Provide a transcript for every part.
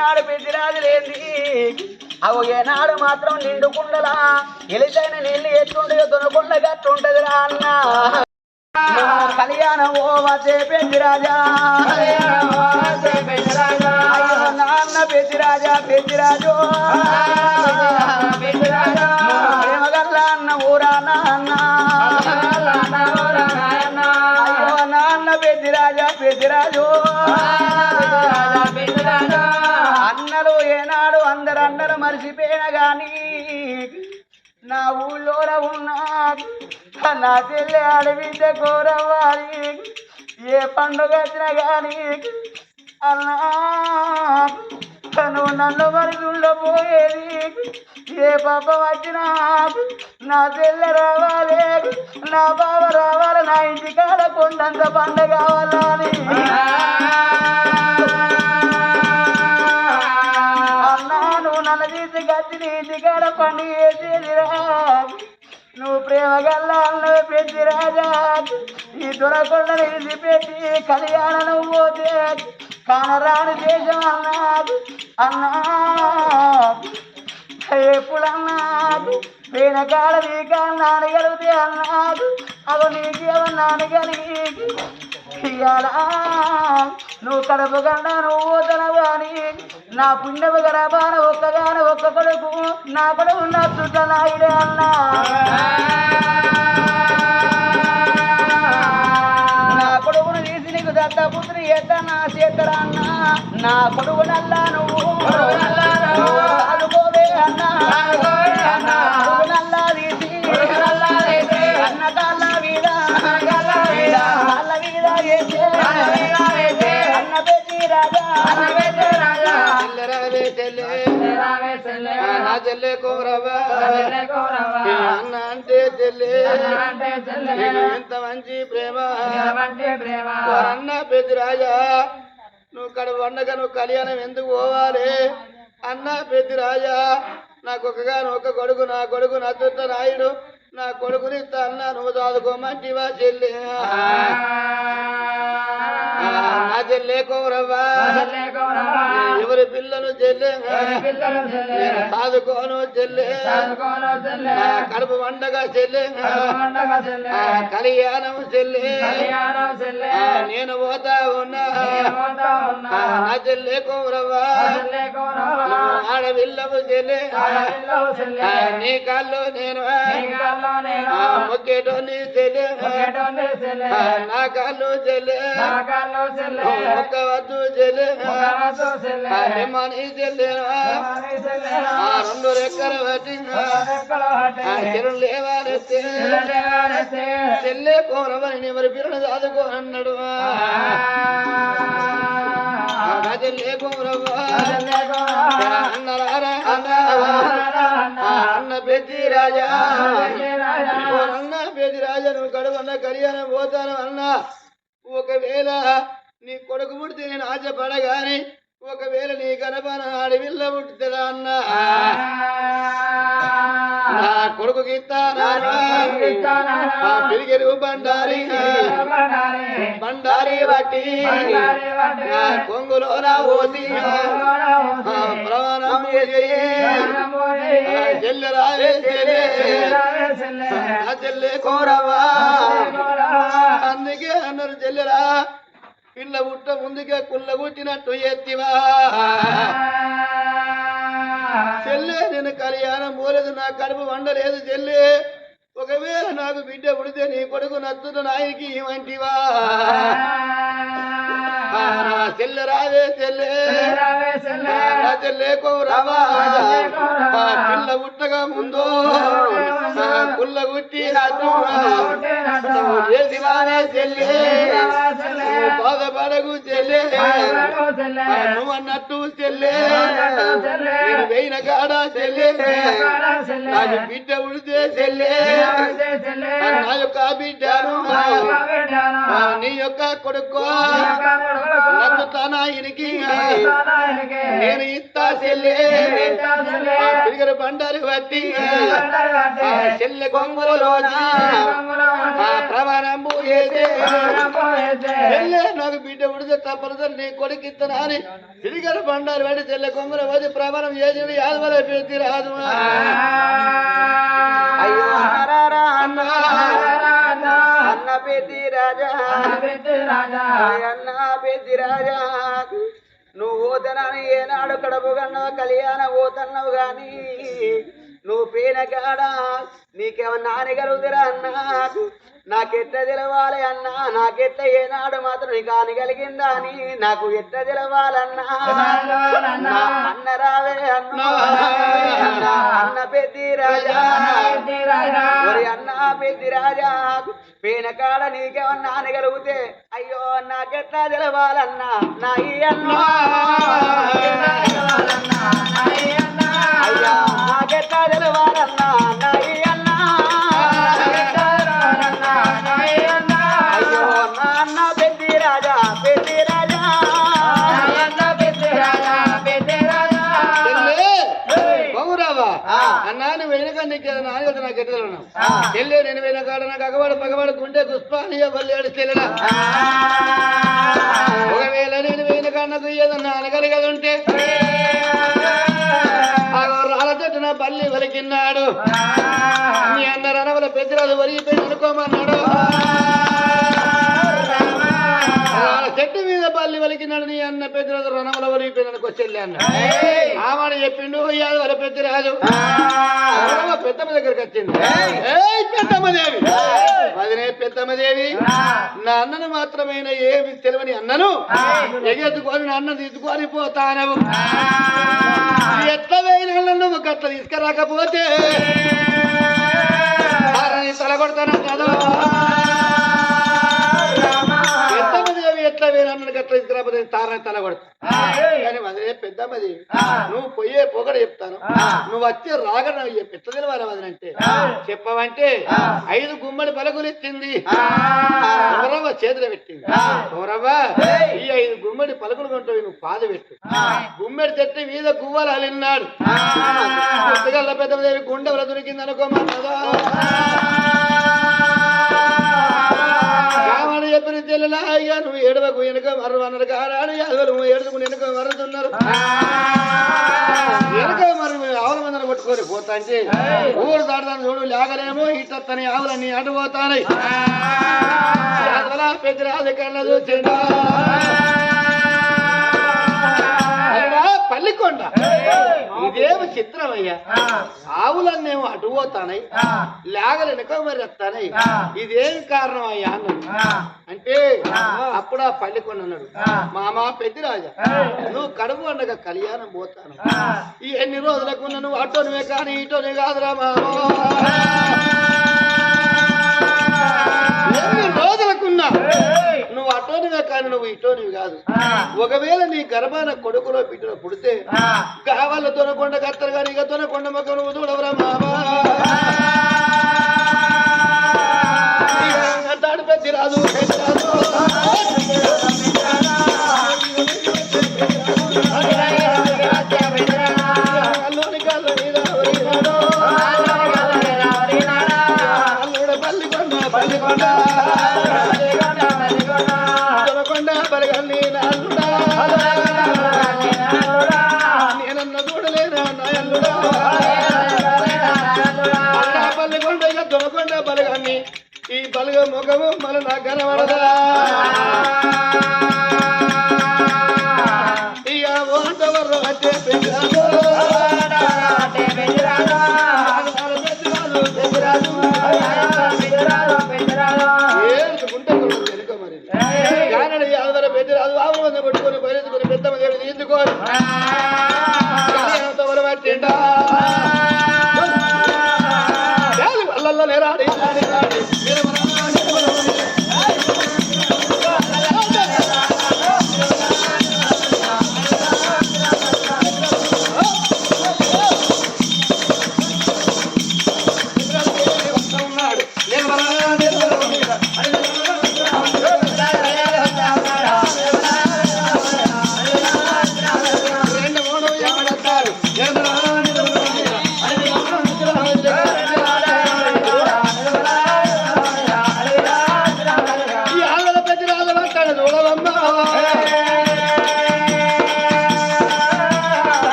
ఏనాడు పెద్దిరాజు లేని అవు ఏనాడు మాత్రం నిండుకుండలా ఎలిసైన నీళ్ళు ఎట్లుండయో దొనకొండ అన్న. కళ్యాణం ఓ వచ్చే పెద్దిరాజా నాన్న పెద్దిరాజా పెద్దిరాజు. ప్రేమగల్ల అన్న ఊరా నాన్న. అయ్యో నాన్న పెద్దిరాజా పెద్దిరాజు. అన్నలు ఏనాడు అందరు అన్నలు మర్చిపోయిన కానీ నా ఊళ్ళోన ఉన్నా నా చెల్లె అడవిద్ద కోరవాలి ఏ పండుగ వచ్చినా కానీ అన్నా నువ్వు నన్ను మరి ఉండబోయేది ఏ పాప వచ్చినా నా చెల్లె రావాలి నా బావ రావాలి నా ఇంటి కొండంత పండుగ కావాలని. ఇంటికాడ పండుగ చేసేదిరా నువ్వు ప్రేమ గల్లాలను పెట్టి రాజా. ఈ దొరకొండను ఇది పెట్టి కళ్యాణను పోతే కానరాని దేశం అన్నాడు అన్నా. ఎప్పుడన్నా వెనకాల నీక నాన్నగలిగితే అన్నాడు అవి నీకేమన్నాను కలిగి ఇయ్యాలా? నువ్వు కడుపు కన్నా నువ్వు తనవాని నా పుణ్యము గడపాన ఒక్కగాన ఒక్క కొడుకు నా కొడుకు నా చుట్ట నాయుడే అన్నా. నా కొడుకును తీసి నీకు దత్తపుత్రి ఎత్త నా చేతరాన్నా నా కొడుకు నల్లా నువ్వు. ఆడుకోవే అన్నా. తీసి అన్న కాళ్ళ మీద. రాజా నా చెల్లె కోరవా అన్న అంటే చెల్లె నీకు ఎంత మంచి ప్రేమ అన్న పెద్దిరాజా నువ్వు కడ వండగా నువ్వు కళ్యాణం ఎందుకు పోవాలి అన్న పెద్దిరాజా నాకు ఒకగాను ఒక కొడుకు నా కొడుకు నచ్చుత నాయుడు నా కొడుకుని ఇస్తా అన్న నువ్వు చదువుకోమంటివా చెల్లి చెల్లె ఎవరి పిల్లలు చెల్లె? సాదుకోను చెల్లె? కడుపు వండగా చెల్లె. కళ్యాణం చెల్లె. నేను పోతా ఉన్నా. నా చెల్లె కోరవ్వా. ఆడవిల్లవు చెల్లె. నీ కాళ్ళు నేను? ఆ మొక్కేటో నీ చెల్లె. రెండు రెక్కల బట్టి ఆ చెరువు లేవారెత్తే చెల్లె కోరవని ఎవరి పిల్లలు చదువుకో అన్నాడు చెల్లె కోరవ్వా అన్నరారా అన్న పెద్ది రాజా అన్న పెద్ది రాజా నువ్వు కడువన్న కళ్యాణం పోతాను అన్న. ఒకవేళ నీ కొడుకు పుడితే నేను ఆశపడగాని ఒకవేళ నీ గర్భన అడవిల్ల పుట్టుతుందా అన్న? నా కొడుకు పిరిగెరు బండారి. బండారి. బట్టి నా కొంగులో నా ఓసి. ప్రమాణం చేసి. ఆ చెల్లెరావే చెల్లె. కోరవా అన్నారు చెల్లెరా. పిల్ల పుట్ట ముందుకే కుల్ల పుట్టినట్టు ఎత్తివా. చెల్లె నేను కళ్యాణం పోలేదు నా కడుపు వండలేదు చెల్లె. ఒకవేళ నాకు బిడ్డ పుడితే నీ కొడుకు నచ్చుత నాయకి ఇవంటివా ఆ, నా చెల్లె. రావే చెల్లె. చెల్లె కోరవా. పిల్ల పుట్టగా ముందు ఆ పుల్లగుట్టి నువ్వు చెల్లి నువ్వు బాధపడకు చెల్లి. నువ్వు అన్నట్టు చెల్లి. నేను వేయిన కాడ చెల్లి. నాకు బిడ్డ ఉడితే చెల్లి. నా యొక్క బిడ్డను. నీ యొక్క కొడుకు. నేను ఇస్తా చెల్లి ఆ పిరిగర బండారు బట్టి ఆ చెల్లె కొంగులో ఆ ప్రమాణంబు ఏదే చెల్లె నాకు బిడ్డ ఉడితే తప్పనిసరి నీ కొడుకు ఇస్తానా అని పిరిగర బండారు బట్టి చెల్లె కొంగుల వచ్చి ప్రమాణం చేసి యాదవల పెట్టి రాదు అయ్యో అన్నారా అన్న అన్న పెద్ది రాజా. అన్న పెద్ది రాజా. నువ్వు పోతనని ఏనాడు కడపు కన్నావు కళ్యాణ పోతున్నావు గాని. నువ్వు పేన కాడ నీకేమన్నా హాని కలుగుతురా అన్నా? నాకెట్ట తెలవాలి అన్నా? నాకెట్ట ఏనాడు మాత్రం నీకు హాని కలిగిందా అని నాకు ఎట్ట తెలవాలన్నా? అన్న రావే అన్న. అన్న పెద్ది రాజా. ఒరి అన్న పెద్ది రాజా పేనకాడ నీకేమన్నా అనగలిగితే అయ్యో నాకెట్లా తెలవాలన్నా? నా ఈ అన్న. అయ్యా. నాకెట్లా తెలవాలన్నా నా ఈ అన్న. అయ్యో. నా అన్న పెద్ది రాజా. పెద్ది రాజా బహురావా ఆ. అన్నా నువ్వు వెనుక నీకు నాయకుడు నాకు ఎట్టుదలను చెల్లె నేను వెనకాడ నాకు అగవాడు పగవాడు గుండె బల్లేడు ఒకవేళ నేను వెనుక నాకు ఏదన్నా అనగలిగదుంటే ఆ రాళ్ళ చెట్టున బల్లి వలికిన్నాడు నీ అన్న రణవల పెద్దరాజు వరిగిపోయి అనుకోమన్నాడు. బల్లి వలికినాడు నీ అన్న పెద్దరాజు రణవల వరిగిపోయి అనుకో చెల్లి అన్న ఆమాడ చెప్పిండు యాదవల పెద్దరాజు. ఎవరో పెద్దమ్మ దగ్గరికి వచ్చింది. పెద్దమ్మదేవి! అదినే పెద్దమ్మదేవి నా అన్నను మాత్రమైన ఏమి తెలియని అన్నను ఎగెత్తుకొని నా అన్న తీసుకొని పోతానవు. ఎట్ల వేయిన నువ్వు గట్ల తీసుకురాకపోతే. తీసుకురాకపోతే తారని తలగొడతా కానీ అదే పెద్దమ్మది నువ్వు పోయే పొగడ చెప్తాను. నువ్వు వచ్చే రాగడ పెద్ద తెలవాలి వదనంటే చెప్పవంటే ఐదు గుమ్మడి పలుకులు ఇచ్చింది గౌరవ చేతులు పెట్టింది. గౌరవ ఈ ఐదు గుమ్మడి పలుకులు కొంటావు నువ్వు పాద పెట్టు. గుమ్మడి చెట్టు మీద గువ్వలు అలిన్నాడు పెద్దదేవి గుండెల దొరికింది అనుకోమన్నదా కామని చెప్పిన అయ్యా నువ్వు ఏడవకు వెనుక మర్రు అన్నారు కారాడు యాదవులు నువ్వు వెనుక మరుతున్నారు వెనుక మరి ఆవుల మందర పట్టుకొని పోతా అంటే ఊరు దాడదాన్ని చూడు లేగలేమో. ఇట్టని ఆవులన్నీ అటు పోతానై పెద్ద రాజు కళ్ళ చూసిండా ఇదేమి చిత్రమయ్యా? ఆవులన్నేమో అటు పోతానై లేగలు వెనక మరి వస్తానై ఇదేమి కారణం అయ్యా అన్నాడు అంటే అప్పుడు ఆ పల్లికొండ అన్నాడు మామా పెద్దిరాజా నువ్వు కడుపు పండగ కళ్యాణం పోతాను. ఈ ఎన్ని రోజులకు నువ్వు అటోనివే కానీ ఇటోని కాదురా మామా? ఇటోనివి కాదు. ఒకవేళ నీ గర్భాన కొడుకులో బిడ్డలో పుడితే కావాల దొనకొండ కత్తరు కానీ ఇక దొనకొండ మొక్క నువ్వు చూడవరా మామా ఇక అల్లుడా అన్నా బలగాన్ని ఈ బలగ ముఖము మన నా కనబడదా ఇక ఓటవరు వచ్చే పెద్ద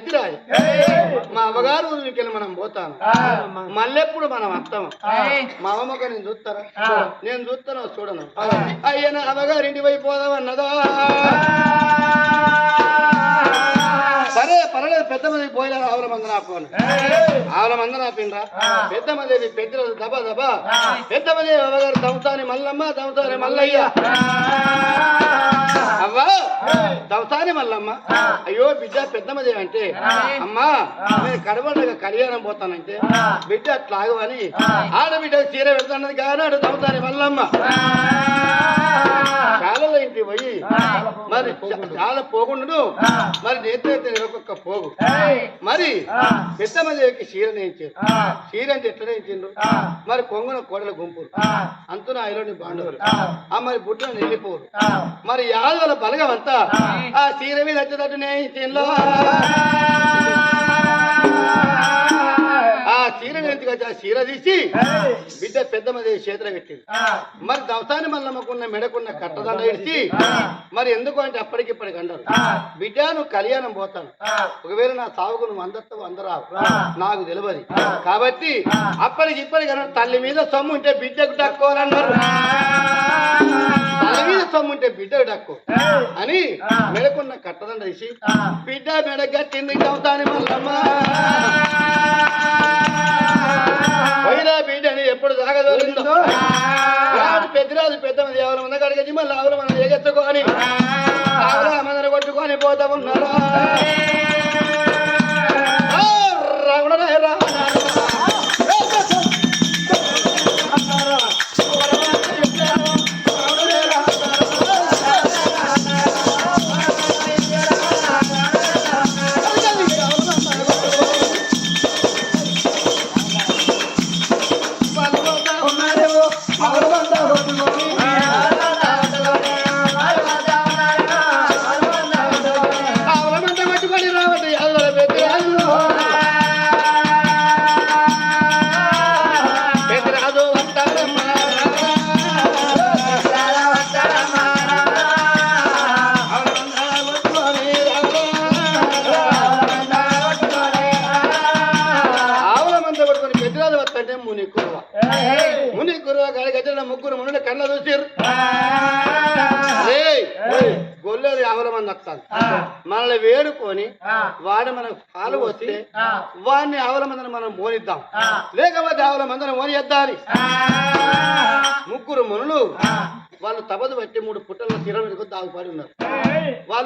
పెద్దిరాయి మా అవ్వగారు ఊరికి మనం పోతాను. మళ్ళెప్పుడు మనం వస్తాం మా అమ్మక నేను చూస్తారా? నేను చూస్తాను చూడను? అయ్యన అమ్మగారి ఇంటి పోయి పోదామన్నదా? సరే పర్వాలేదు పెద్ద మంది పోయినారు ఆవుల మంది నాపోను ఆవుల మంది నాపిండ్రా? పెద్ద మంది పెద్ద దబా దబా. పెద్ద మంది అమ్మగారు దమతాని మల్లమ్మ దమతాని మల్లయ్య. అవ్వా! దవసాని మల్లమ్మ. అయ్యో బిడ్డ పెద్దమది అంటే అమ్మా నేను కడబండగా కళ్యాణం పోతానంటే బిడ్డ అట్లా ఆగవని ఆడబిడ్డ చీర పెడతానది కానాడు దవసాని మల్లమ్మ. చాలా ఇంటి పోయి మరి చాలా పోకుండాను మరి నేతైతే ఒక్కొక్క పోగు. మరి పెద్దమదేవికి చీర? నేయించారు చీర అంటే ఎట్లా నేయించిండ్రు మరి కొంగున కోడల గుంపులు అంతున ఐలోని బాండవులు ఆ. మరి బుడ్డను వెళ్ళిపోరు మరి యాదవుల బలగం అంతా ఆ. చీర మీద వచ్చేటట్టు నేయించిండ్లో ఆ. చీర నేతికి వచ్చి ఆ చీర తీసి బిడ్డ పెద్ద మంది చేతిలో పెట్టింది. మరి దవసాని మల్లమ్మకున్న మెడకున్న కట్టదండ ఇడిచి మరి ఎందుకు అంటే అప్పటికిప్పటికి అంటారు. బిడ్డ నువ్వు కళ్యాణం పోతాను. ఒకవేళ నా సాగుకు నువ్వు అందస్తావు అందరావు. నాకు తెలియదు. కాబట్టి అప్పటికి ఇప్పటికి తల్లి మీద సొమ్ము ఉంటే బిడ్డకు దక్కోవాలన్నారు తల్లి మీద దక్కు అని మెడకున్న కట్టదండ తీసి బిడ్డ మెడ గట్టింది దవసాని మల్లమ్మ. పోయినా బిడ్డని ఎప్పుడు రాజు పెద్దరాజు పెద్ద ఎవరు మంది కడిగేసి మళ్ళీ ఆవుల మనం ఎగెత్తుకొని ఆవుల ముని కురువ. ముని కురువ ముగ్గురు మునుని చూసిర్రు. ఏయ్, గొల్లేరు ఆవుల మంది వస్తాను మనల్ని వేడుకొని వాడు మనకు పాలు వస్తే వాడిని ఆవుల మందని మనం మోనిద్దాం లేకపోతే ఆవుల మందని మోనిద్దాని ముగ్గురు మునులు వాళ్ళు తపదు పట్టి మూడు పుట్టల్లో తిరగ దాగుపడి ఉన్నారు. వాళ్ళు